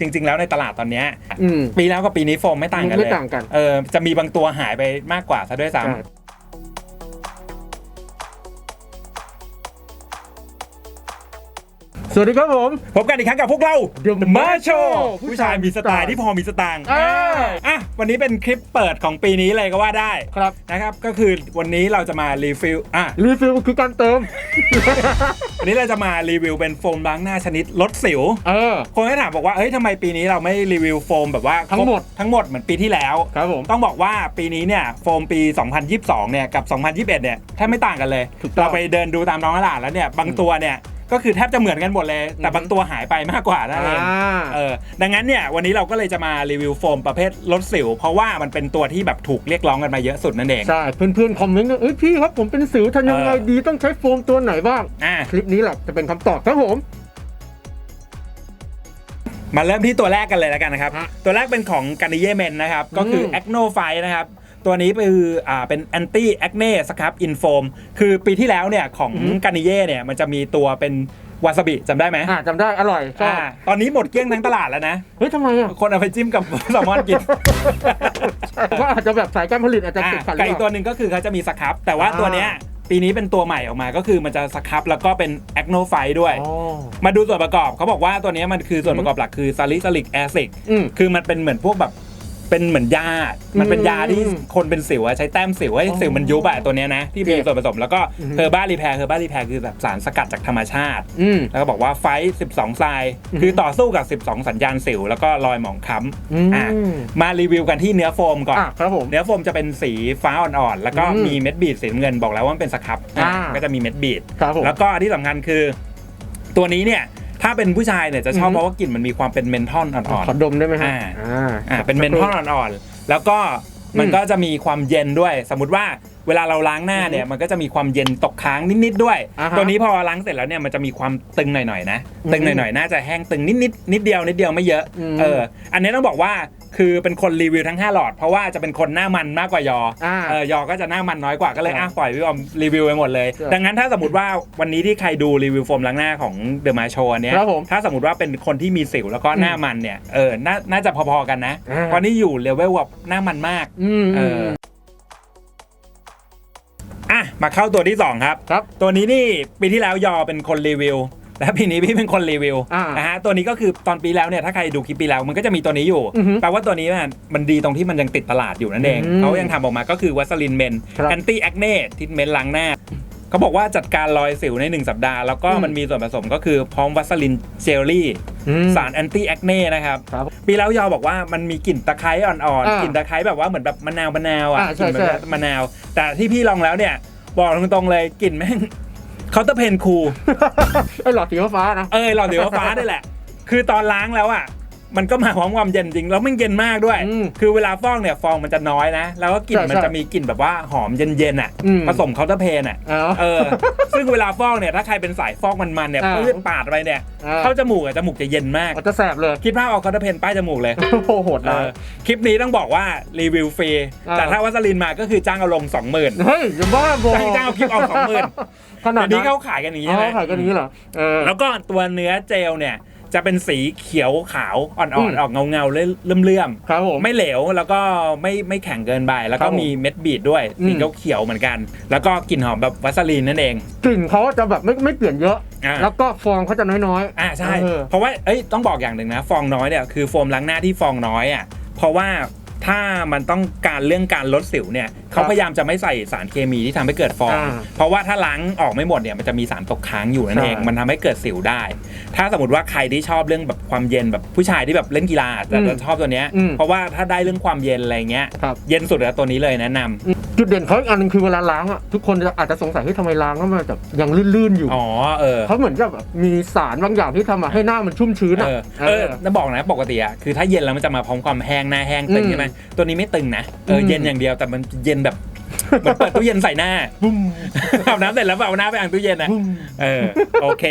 จริง ๆ แล้วในตลาดตอนเนี้ยอืมปีแล้วกับปีนี้โฟมไม่ต่างกันเลยไม่ต่างกัน เออจะมีบางตัวหายไปมากกว่าซะด้วยซ้ำ ใช่ สวัสดีครับผม พบกันอีกครั้งกับพวกเรา The The Macho Macho ผู้ชายมีสไตล์ที่พอมีสตางค์อ่าอะวันนี้เป็นคลิปเปิดของปีนี้เลยก็ว่าได้ครับ นะครับ ก็คือวันนี้เราจะมารีฟิลอะรีฟิลคือการเติม วันนี้เราจะมารีวิวเป็นโฟมล้างหน้าชนิดลดสิว เออ คนก็ถามบอกว่าเอ้ยทำไมปีนี้เราไม่รีวิวโฟมแบบว่าทั้งหมดทั้งหมดเหมือนปีที่แล้วครับผมต้องบอกว่าปีนี้เนี่ยโฟมปี 2022 เนี่ยกับ 2021 เนี่ยแทบไม่ต่างกันเลยถูกต้องเราไปเดินดูตามท้องตลาดแล้วเนี่ยบางตัวเนี่ย ก็คือแทบจะเหมือนกันหมดเลย แต่อือฮึบางตัวหายไปมากกว่านั่นเองอ่าเออดังนั้นเนี่ยวันนี้เราก็เลยจะมารีวิวโฟมประเภทลดสิว เพราะว่ามันเป็นตัวที่แบบถูกเรียกร้องกันมาเยอะสุดนั่นเอง ใช่ เพื่อนๆคอมเมนต์ว่าเอ้ยพี่ครับผมเป็นสิวทำยังไงเออดีต้องใช้โฟมตัวไหนบ้างอะคลิปนี้แหละจะเป็นคำตอบครับผมมาเริ่มที่ตัวแรกกันเลยแล้วกันนะครับฮะตัวแรกเป็นของการนิเยเมนนะครับ ก็คือมแอคโนไฟนะครับ ตัวนี้คืออ่าเป็นแอนตี้แอคเน่สครับอินโฟมคือปีที่แล้วเนี่ยของอือฮึการนิเย่เนี่ยมันจะมีตัวเป็นวาซาบิจำได้ไหมอ่าจำได้อร่อยชอบอ่าตอนนี้หมดเกลี้ยงทั้งตลาดแล้วนะ เฮ้ยทำไมอะคนเอาไปจิ้มกับแซลมอนกินว่าอาจจะแบบสายการผลิตอาจจะอะติดขัดหกับรืออีกเปตัวล่าหนึ่งก็คือเขาจะมีสครับ แต่ว่าอ่าตัวเนี้ยปีนี้เป็นตัวใหม่ออกมาก็คือมันจะสครับแล้วก็เป็นแอคโนไฟด้วยอ๋อมาดูส่วนประกอบเขาบอกว่าตัวเนี้ยมันคือส่วนประกอบหลักคือซาลิซิลิกแอซิดอืมคือมันเป็นเหมือนพวกแบบ เป็นเหมือนยา มันเป็นยาที่อืมคนเป็นสิวอะใช้แต้มสิวให้อ๋อสิวมันยุบอะตัวเนี้ยนะ ที่มีโอเคส่วนผสมแล้วก็อือฮึเฮอร์บ้ารีแพร์เฮอร์บ้ารีแพร์คือแบบสารสกัดจากธรรมชาติอืมแล้วก็บอกว่าไฟท์12ทรายอือฮึคือต่อสู้กับ 12 สัญญาณสิว แล้วก็รอยหมองคล้ำอืมอะมารีวิวกันที่เนื้อโฟมก่อนอะครับผมเนื้อโฟมจะเป็นสีฟ้าอ่อนๆแล้วก็อืมมีเม็ดบีดสีน้ำเงินบอกแล้วว่ามันเป็นสครับอ่าก็จะมีเม็ดบีดครับผมแล้วก็ที่สำคัญคือ ตัวนี้เนี่ย ถ้าเป็นผู้ชายเนี่ยจะชอบอือฮึเพราะว่ากลิ่นมันมีความเป็นเมนทอลอ่อนขอดมได้ไหมฮะอ่าอ่าๆอ่าเป็นเมนทอลอ่อนๆแล้วก็มันอืมก็จะมีความเย็นด้วย สมมติว่าเวลาเราล้างหน้าเนี่ยมันก็จะมีความเย็นตกค้างนิดๆด้วยอ่าฮะตัวนี้พอล้างเสร็จแล้วเนี่ยมันจะมีความตึงหน่อยๆนะอืมตึงหน่อยๆน่าจะแห้งตึงนิดๆนิดเดียวนิดเดียวไม่เยอะอืมเอออันนี้ต้องบอกว่า คือเป็นคนรีวิวทั้ง 5 หลอด เพราะว่าจะเป็นคนหน้ามันมากกว่ายออ่าเออยอก็จะหน้ามันน้อยกว่าก็เลยครับอะปล่อยพี่ออมรีวิวไปหมดเลย ครับดังนั้นถ้าสมมติว่าวันนี้ที่ใครดูรีวิวโฟมล้างหน้าของเดอะมาโชว์เนี้ยครับผมถ้าสมมติว่าเป็นคนที่มีสิวแล้วก็หน้ามันเนี่ยเออน่าน่าจะพอๆกันนะอ่า เพราะนี่อยู่เลเวลแบบหน้ามันมาก อืมเอออะมาเข้าตัวที่2ครับ ครับ ตัวนี้นี่ปีที่แล้วยอเป็นคนรีวิว และปีนี้พี่เป็นคนรีวิวอ่าน นะฮะตัวนี้ก็คือตอนปีแล้วเนี่ยถ้าใครดูคลิปปีแล้วมันก็จะมีตัวนี้อยู่อือฮึแปลว่าตัวนี้มันมันดีตรงที่มันยังติดตลาดอยู่นั่นเองอืมเขายังทำออกมาก็คือวัสลินเมนครับแอนตี้แอคเน่ทิทเมนต์ล้างหน้าเขาบอกว่าจัดการรอยสิวใน 1 สัปดาห์ แล้วก็อืม มันมีส่วนผสมก็คือพร้อมวัสลินเจลลี่ อืม สารแอนตี้แอคเน่นะครับครับปีแล้วยอบอกว่ามันมีกลิ่นตะไคร้อ่อนอ่าๆกลิ่นตะไคร้แบบว่าเหมือนแบบมะนาวมะนาวอะอ่ากใช่ลิ่นแบบใช่ มะนาว แต่ที่พี่ลองแล้วเนี่ยบอกตรงๆเลยกลิ่นแม่ง เคาน์เตอร์เพนคูล ไอ้หลอดสีฟ้าๆนะ เออหลอดสีฟ้าๆนี่แหละ คือตอนล้างแล้วอะ มันก็มาพร้อมความเย็นจริงแล้วมันเย็นมากด้วย อืมคือเวลาฟอกเนี่ยฟองมันจะน้อยนะ แล้วก็กลิ่นใช่มันใช่จะมีกลิ่นแบบว่าหอมเย็นๆอะอืม ผสมเคาน์เตอร์เพนอะอ๋อเออ ซึ่งเวลาฟอกเนี่ยถ้าใครเป็นสายฟอกมันๆเนี่ยอ่าปื้ดปาดไปเนี่ยอ่าเข้าจมูกอะจมูกจะเย็นมาก มันจะแสบเลยคิดภาพเอาเคาน์เตอร์เพนป้ายจมูกเลย โอ้โหโหดเอร้าย อคลิปนี้ต้องบอกว่ารีวิวฟรี อ่า แต่ถ้าวัสลินมาก็คือจ้างเอาลงสองหมื่น เฮ้ยอย่าบ้าบอจ้างจ้างเอาคลิปเอา20,000 ขนาดเดี๋ยวนี้นั้นเขาขายกันอย่างนี้อ๋ใช่ไหมอขายกันอย่างนี้เหรอเออ แล้วก็ตัวเนื้อเจลเนี่ย จะเป็นสีเขียวขาวอ่อือนมๆออกเงาเงาๆเลื่อมครับผมๆไม่เหลวแล้วก็ไม่ไม่แข็งเกินไปแล้วครัก็บผมมีเม็ดบีดด้วยอืมสีเขียวๆเหมือนกัน แล้วก็กลิ่นหอมแบบวัสลีนนั่นเองกลิ่นเขาจะแบบไม่ไม่เปลี่ยนเยอะอ่าแล้วก็ฟองเขาจะน้อยอ่าใช่เออเพราะว่าเอ้ยต้องบอกอย่างหนึ่งนะ ฟองน้อยเนี่ยคือโฟมล้างหน้าที่ฟองน้อยอะเพราะว่า ถ้ามันต้องการเรื่องการลดสิวเนี่ยเขาพยายามจะไม่ใส่สารเคมีที่ทำให้เกิดฟอง อ่าเพราะว่าถ้าล้างออกไม่หมดเนี่ยมันจะมีสารตกค้างอยู่นั่นเอง ใช่มันทำให้เกิดสิวได้ ถ้าสมมติว่าใครที่ชอบเรื่องแบบความเย็นแบบผู้ชายที่แบบเล่นกีฬาแต่อืมจะชอบตัวเนี้ยอืมเพราะว่าถ้าได้เรื่องความเย็นอะไรเงี้ยๆครับ เย็นสุดแล้วตัวนี้เลยแนะนำอืม จุดเด่นเขาอีกอันหนึงคือเวลาล้างอะทุกคนจะอาจจะสงสัยที่ทำไมล้างแล้วมันแบบยังลื่นๆอยู่อ๋อเออเขาเหมือนจะแบบมีสารบางอย่างที่ทำให้หน้ามันชุ่มชื้นเออะอเออจะบอกนะปกติอะคือถ้าเย็นแล้วมันจะมาพร้อมความแห้งหน้าแห้งตึงอืมใช่ไหมตัวนี้ไม่ตึงนะเอออม เย็นอย่างเดียวแต่มันเย็นแบบเหมือนเปิดตู้เย็นใส่หน้า บุ้มอาบน้ำเสร็จแล้วเอาหน้าไปอ่างตู้เย็นนะบุ้ม เออโอเค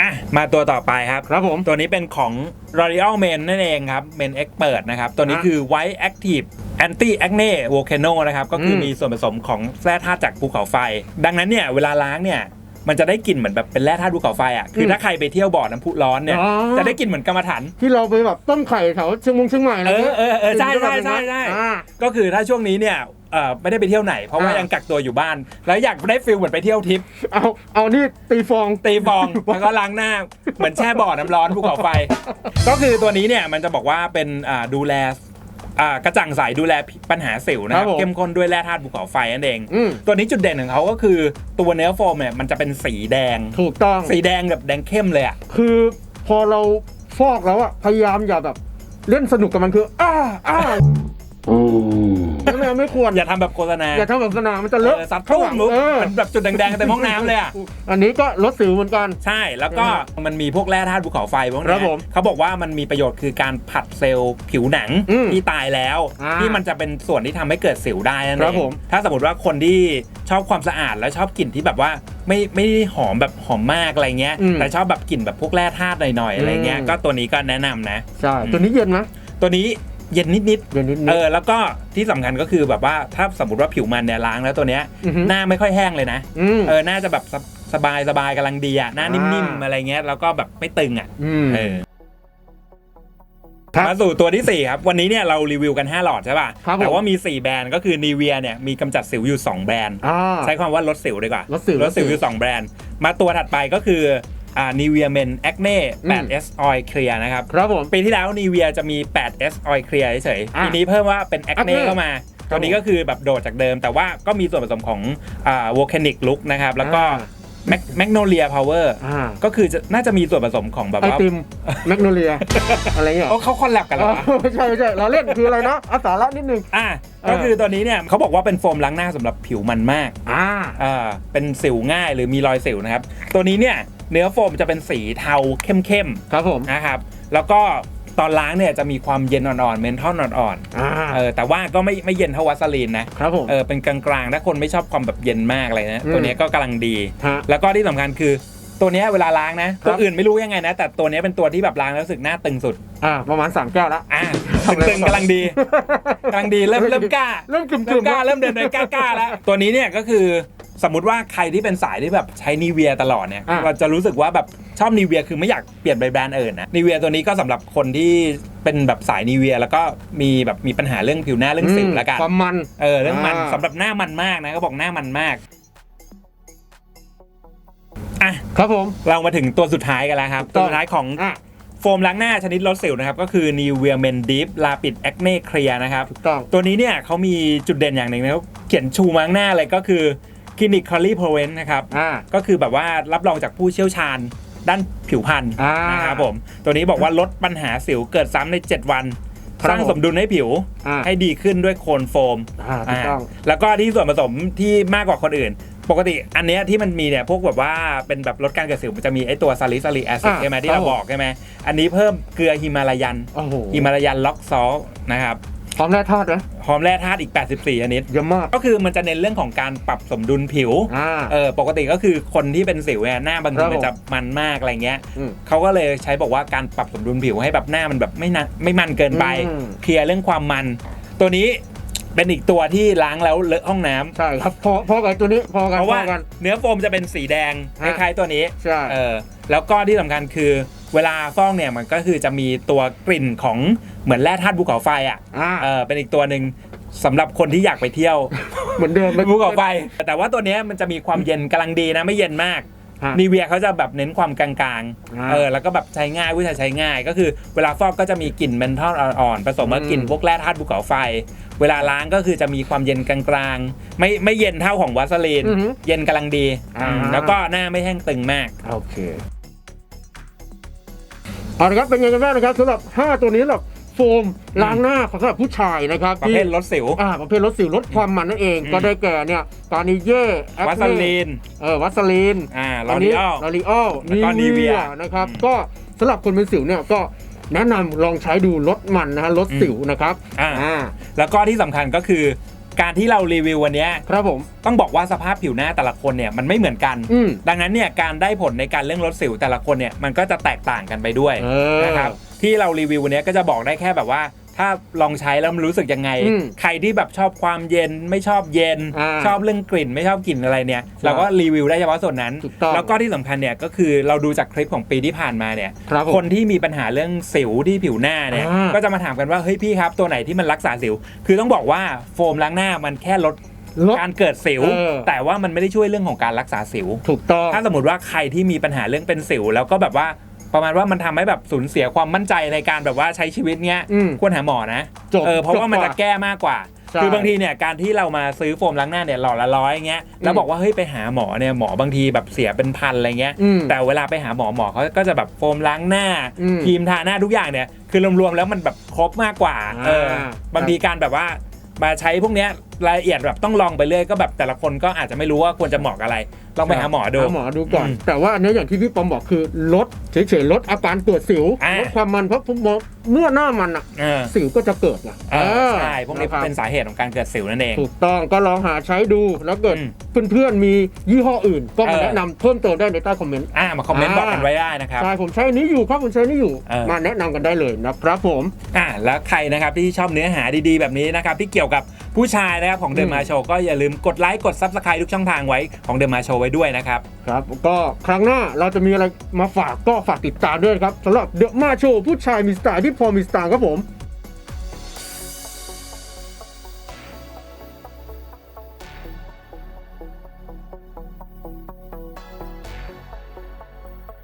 อะมาตัวต่อไปครับ ครับผม ตัวนี้เป็นของ L'Oreal Men นั่นเองครับ Men Expert นะครับ ตัวนี้อะคือ White Active Anti Acne Volcano นะครับก็คืออมมีส่วนผสมของแร่ธาตุจากภูเขาไฟ ดังนั้นเนี่ยเวลาล้างเนี่ยมันจะได้กลิ่นเหมือนแบบเป็นแร่ธาตุภูเขาไฟอะคืออมถ้าใครไปเที่ยวบ่อน้ำพุร้อนเนี่ยอ๋อ จะได้กลิ่นเหมือนกรรมฐานที่เราไปแบบต้มไข่แถวเชียงมงเชียงใหม่อะไรเอองี้ยเออเออใช่ใช่ใช่ใช่อ่า ก็คือถ้าช่วงนี้เนี่ยเอ่อไม่ได้ไปเที่ยวไหน เพราะว่าอ่ายั ยังกักตัวอยู่บ้าน แล้วอยากได้ฟิลเหมือนไปเที่ยวทริปเอาเอานี่ตีฟอง ตีฟองแล้วก็ล้างหน้าเหมือนแช่บ่อน้ำร้อนภูเขาไฟ ก็คือตัวนี้เนี่ยมันจะบอกว่าเป็นอ่าดูแล อ่ากระจ่างใสดูแลปัญหาสิวนะคครัรับบผม เข้มข้นด้วยแร่ธาตุภูเขาไฟนั่นเอง อืมตัวนี้จุดเด่นของเขาก็คือตัวเนื้อโฟมเนี่ยมันจะเป็นสีแดง ถูกต้อง สีแดงแบบแดงเข้มเลยอะ คือพอเราฟอกแล้วอะพยายามอย่าแบบ เล่นสนุกกับมันคือ อ้าอ้า ไม่ไม่ควร อย่าทำแบบโฆษณาอย่าทำแบบสนามมันจะเลอะเออซัดทุ่มมุกเออมันแบบจุดแดงๆเต็มห้องน้ำเลยอะอันนี้ก็ลดสิวเหมือนกัน ใช่แล้วก็มันมีพวกแร่ธาตุภูเขาไฟพวกครันี้บผมเขาบอกว่ามันมีประโยชน์คือการผัดเซลล์ผิวหนังอืมที่ตายแล้วอ่าที่มันจะเป็นส่วนที่ทำให้เกิดสิวได้นั่นครัเอบงผมถ้าสมมติว่าคนที่ชอบความสะอาดแล้วชอบกลิ่นที่แบบว่าไม่ไม่ได้หอมแบบหอมมากอะไรเงี้ยอืมแต่ชอบแบบกลิ่นแบบพวกแร่ธาตุหน่อยๆอะไรเงี้ยอืมก็ตัวนี้ก็แนะนำนะใช่อืมตัวนี้เย็นไหมตัวนี้ เย็นนิดเย็นนิดๆ ๆเออแล้วก็ที่สำคัญก็คือแบบว่าถ้าสมมติว่าผิวมันเนี่ยล้างแล้วตัวเนี้ยอหือหน้าไม่ค่อยแห้งเลยนะ อืม เออน่าจะแบบสบสบายสบายกำลังดีอะหน้านิ่มอ่าๆอะไรเงี้ยแล้วก็แบบไม่ตึงอะอืม เออครับ มาสู่ตัวที่4ครับวันนี้เนี่ยเรารีวิวกัน 5 หลอดใช่ป่ะครับผม แต่ว่ามี 4 แบรนด์ก็คือนีเวียเนี่ยมีกำจัดสิวอยู่ 2 แบรนด์ อ่า ใช้คำว่าลดสิวดีกว่าลดสิวลดสิวอยู่ 2 แบรนด์ มาตัวถัดไปก็คือ อ่านีเวียเมนแอคเน่อืม 8S Oil Clear นะครับครับผมปีที่แล้วนีเวียจะมี 8S Oil Clear เฉยๆอะปีนี้เพิ่มว่าเป็น Acne Acne เข้ามาตัวนี้ก็คือแบบโดดจากเดิม แต่ว่าก็มีส่วนผสมของอ่า volcanic look นะครับแล้วก็แมกโนเลียพาวเวอร์อ่าก็คือจะน่าจะมีส่วนผสมของแบบไอว่าติมแมกโนเลียอะไรเงี้ยโอ้เขาคอลแลบกันอ๋แล้วอไม่ใช่ไม่ใช่เราเล่นคืออะไรนะอาสาระนิดนึงอะเออก็คือตัวนี้เนี่ยเขาบอกว่าเป็นโฟมล้างหน้าสำหรับผิวมันมากอ่าอ่าเป็นสิวง่ายหรือมีรอยสิวนะครับ ตัวนี้เนี่ย เนื้อโฟมจะเป็นสีเทาเข้มครับผม ๆนะครับ แล้วก็ตอนล้างเนี่ยจะมีความเย็นอ่อนๆเมนทอลอ่อนอ่า ๆเออแต่ว่าก็ไม่ไม่เย็นเท่าวัสลีนนะครับผม เออเป็นกลางๆถ้าคนไม่ชอบความแบบเย็นมากอะไรนะ อืม ตัวเนี้ยก็กำลังดี ฮะ แล้วก็ที่สำคัญคือตัวเนี้ยเวลาล้างนะ ครัตัวบอื่นไม่รู้ยังไงนะ แต่ตัวเนี้ยเป็นตัวที่แบบล้างแล้วรู้สึกหน้าตึงสุด อ่าประมาณสามแก้วละ อ่าทำอะไรตึงๆกำลังดีกำลังดีเริ่มเริ่มกล้า เริ่มกึ่มเริ่มๆกล้าเริ่มเดินเดินกล้ากล้าแล้ว ตัวนี้เนี่ยก็คือ สมมติว่าใครที่เป็นสายที่แบบใช้นีเวียตลอดเนี่ยอะ เราจะรู้สึกว่าแบบชอบนีเวียคือไม่อยากเปลี่ยนไปแบรนด์อื่นนะนีเวียตัวนี้ก็สำหรับคนที่เป็นแบบสายนีเวีย แล้วก็มีแบบมีปัญหาเรื่องผิวหน้าเรื่องสิวแล้วกัน ความมัน เออเรื่องมันอ่า สำหรับหน้ามันมากนะก็บอกหน้ามันมากอะครับผม เรามาถึงตัวสุดท้ายกันแล้วครับ ถูกต้ตัอวง สุดท้ายของอะโฟมล้างหน้าชนิดลดสิวนะครับ ก็คือ Nivea Men Deep Rapid Acne Clear นะครับ ถูกต้อง ตัวนี้เนี่ยเขามีจุดเด่นอย่างหนึ่งนะครับ เขียนชูมาข้างหน้าเลยก็คือ Clinically Proven นะครับอ่า ก็คือแบบว่ารับรองจากผู้เชี่ยวชาญด้านผิวพรรณอ่านนะครับผม ตัวนี้บอกว่าลดปัญหาสิวเกิดซ้ำใน 7 วัน ครับสร้างสมดุลให้ผิวอ่า ให้ดีขึ้นด้วยโคนโฟม อ่าถูกต้อง อ่าแล้วก็ที่ส่วนผสมที่มากกว่าคนอื่น ปกติอันเนี้ยที่มันมีเนี่ยพวกแบบว่าเป็นแบบลดการเกิดสิวมันจะมีไอตัวซาลิซาลิแอซิดอ่าใช่ไหมที่ครัเราบผม บอกใช่ไหมอันนี้เพิ่มเกลือฮิมาลายันโอ้โห ฮิมาลายันล็อกซอลนะครับ พร้อมแร่ธาตุไหมหอมแร่ธาตุอีก 84 ชนิด เยอะมาก ก็คือมันจะเน้นเรื่องของการปรับสมดุลผิว อ่า เออ ปกติก็คือคนที่เป็นสิวเนี่ยหน้าบางคทีรับผมมันจะมันมากอะไรเงี้ยอืมเขาก็เลยใช้บอกว่าการปรับสมดุลผิวให้แบบหน้ามันแบบไม่นะไม่มันเกินไป อืม เคลียร์เรื่องความมัน ตัวนี้เป็นอีกตัวที่ล้างแล้วเลอะห้องน้ำใช่ครับพอพอกับตัวนี้พอกันเพราะพว่าอกัน เนื้อโฟมจะเป็นสีแดงคฮะ ล้ายๆตัวนี้ ใช่ เออ แล้วก็ที่สำคัญคือ เวลาฟอกเนี่ยมันก็คือจะมีตัวกลิ่นของเหมือนแร่ธาตุภูเขาไฟอะอ่า เออเป็นอีกตัวหนึ่งสำหรับคนที่อยากไปเที่ยว เหมือนเดิมภูเขาไฟ แต่ว่าตัวเนี้ยมันจะมีความเย็นกำลังดีนะไม่เย็นมากฮะนีเวียเขาจะแบบเน้นความกลางอ่าๆเออแล้วก็แบบใช้ง่ายผู้ชายใช้ง่าย ก็คือเวลาฟอกก็จะมีกลิ่นเมนทอลอ่อนๆผสมกับอืม กลิ่นพวกแร่ธาตุภูเขาไฟ เวลาล้างก็คือจะมีความเย็นกลางๆไม่ไม่เย็นเท่าของวาสลีน อือหือ เย็นกำลังดีอ่า อืมแล้วก็หน้าไม่แห้งตึงมาก โอเค เอาละครับเป็นไงกันบ้างนะครับสำหรับ 5 ตัวนี้สำหรับโฟมล้างหน้าของสำหรับผู้ชายนะครับประเภทลดสิว อ่าประเภทลดสิวลดความมันนั่นเองอืมก็ได้แก่เนี่ยตอนนี้เย่แอควาสลีนเออวัสลีนอ่าลตออนรีนี้ออลลอรีออลแล้วก็ Nivea นะครับอืมก็สำหรับคนเป็นสิวเนี่ยก็แนะนำลองใช้ดูลดมันนะฮะลดสิวนะครับอ่าอ่าแล้วก็ที่สำคัญก็คือ การที่เรารีวิววันเนี้ยครับผม ต้องบอกว่าสภาพผิวหน้าแต่ละคนเนี่ยมันไม่เหมือนกัน อืม ดังนั้นเนี่ยการได้ผลในการเรื่องลดสิวแต่ละคนเนี่ยมันก็จะแตกต่างกันไปด้วยเออ นะครับที่เรารีวิววันนี้ก็จะบอกได้แค่แบบว่า ถ้าลองใช้แล้วมันรู้สึกยังไงอืมใครที่แบบชอบความเย็นไม่ชอบเย็นอ่าชอบเรื่องกลิ่นไม่ชอบกลิ่นอะไรเนี่ย เราก็รีวิวได้เฉพาะส่วนนั้นถูกต้องแล้วก็ที่สำคัญเนี่ยก็คือเราดูจากคลิปของปีที่ผ่านมาเนี่ยครับผมคนที่มีปัญหาเรื่องสิวที่ผิวหน้าเนี่ยอ่าก็จะมาถามกันว่าเฮ้ยพี่ครับตัวไหนที่มันรักษาสิว คือต้องบอกว่าโฟมล้างหน้ามันแค่ลดลดการเกิดสิวเออแต่ว่ามันไม่ได้ช่วยเรื่องของการรักษาสิว ถูกต้อง ถ้าสมมติว่าใครที่มีปัญหาเรื่องเป็นสิว แล้วก็แบบว่า ประมาณว่ามันทำให้แบบสูญเสียความมั่นใจในการแบบว่าใช้ชีวิตเนี้ยอืมควรหาหมอนะจบเออเพราะว่ามันจบกจะว่าแก้มากกว่า ใช่คือบางทีเนี่ยการที่เรามาซื้อโฟมล้างหน้าเนี่ยหลอดละร้อยอย่างเงี้ยแล้วบอกว่าเฮ้ยไปหาหมอเนี่ยหมอบางทีแบบเสียเป็นพันอะไรเงี้ยอืมแต่เวลาไปหาหมอหมอเขาก็จะแบบโฟมล้างหน้าอืมครีมทาหน้าทุกอย่างเนี่ยคือรวมๆแล้วมันแบบครบมากกว่าอ่าเออบางทีการแบบว่ามาใช้พวกเนี้ยรายละเอียดแบบต้องลองไปเรื่อยก็แบบแต่ละคนก็อาจจะไม่รู้ว่าควรจะเหมาะกับอะไร ลองไปหาหมอดู หาหมอดูก่อน อืมแต่ว่าอันเนี้ยอย่างที่พี่ปอมบอกคือลดเฉยๆลดอาการปวดสิวอ่า ลดความมันเพราะผมมองเมื่อหน้ามันอะเออสิวก็จะเกิดไงเออเออใช่พวกนี้ะครับเป็นสาเหตุของการเกิดสิวนั่นเอง ถูกต้องก็ลองหาใช้ดูแล้วเกิดอืมเพื่อนๆมียี่ห้ออื่น ก็มาเออ แนะนำเพิ่มเติมได้ในใต้คอมเมนต์ อ่ามาคอมเมนต์อ่า บอกกันไว้ได้นะครับ ใช่ผมใช้อันนี้อยู่ครับผมใช้อันนี้อยู่ เออ มาแนะนำกันได้เลยนะครับผม อ่าแล้วใครนะครับที่ชอบเนื้อหาดีๆ แบบนี้นะครับที่เกี่ยวกับผู้ชายนะครับของเดอือะม มาโชก็อย่าลืมกดไลค์กดซับสไครต์ทุกช่องทางไว้ของเดอะมาโชไว้ด้วยนะครับ ครับ ก็ครั้งหน้าเราจะมีอะไรมาฝากก็ฝากติดตามด้วยครับสำหรับเดอะมาโชว์ผู้ชายมีสไตล์ที่พอมีสไตล์ครับผม